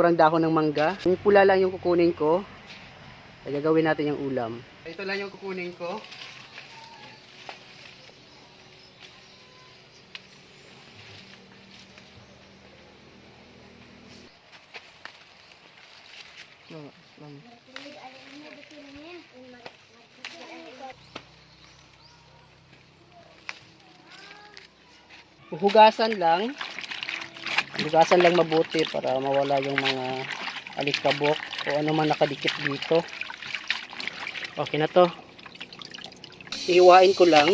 Kurang dahon ng mangga. Yung pula lang yung kukunin ko. Ay gagawin natin yung ulam. Ito lang yung kukunin ko. Hugasan lang. Hugasan lang mabuti para mawala yung mga alikabok o ano man nakadikit dito. Okay na to. Ihiwain ko lang.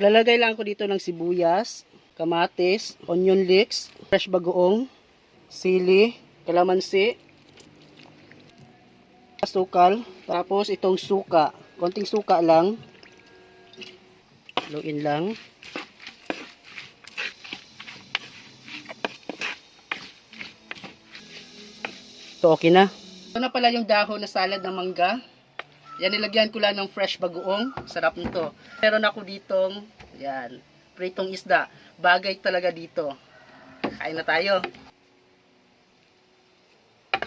Lalagay lang ako dito ng sibuyas, kamatis, onion leeks, fresh bagoong, sili, kalamansi, asukal, tapos itong suka. Konting suka lang. Haluin lang. So okay na. Ito na pala yung dahon na salad ng mangga. Yan, nilagyan ko lang ng fresh bagoong. Sarap nito. Meron ako ditong, yan, pritong isda. Bagay talaga dito. Kain na tayo.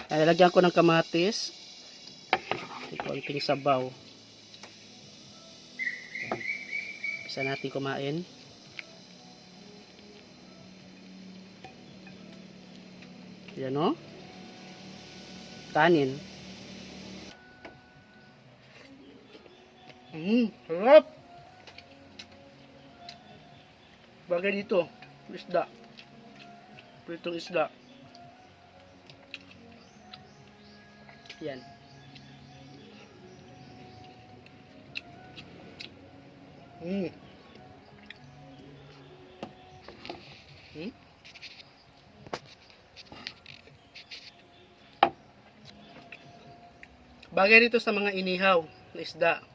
Yan, Nilagyan ko ng kamatis. Konting sabaw. Bisa natin kumain. Yan o. Kanin. Mmm, sarap. Bagay dito, isda. Pritong isda. Yan. Mmm. Hmm? Bagay dito sa mga inihaw na isda.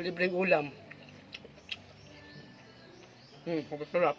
Libreng ulam. Hmm, sarap.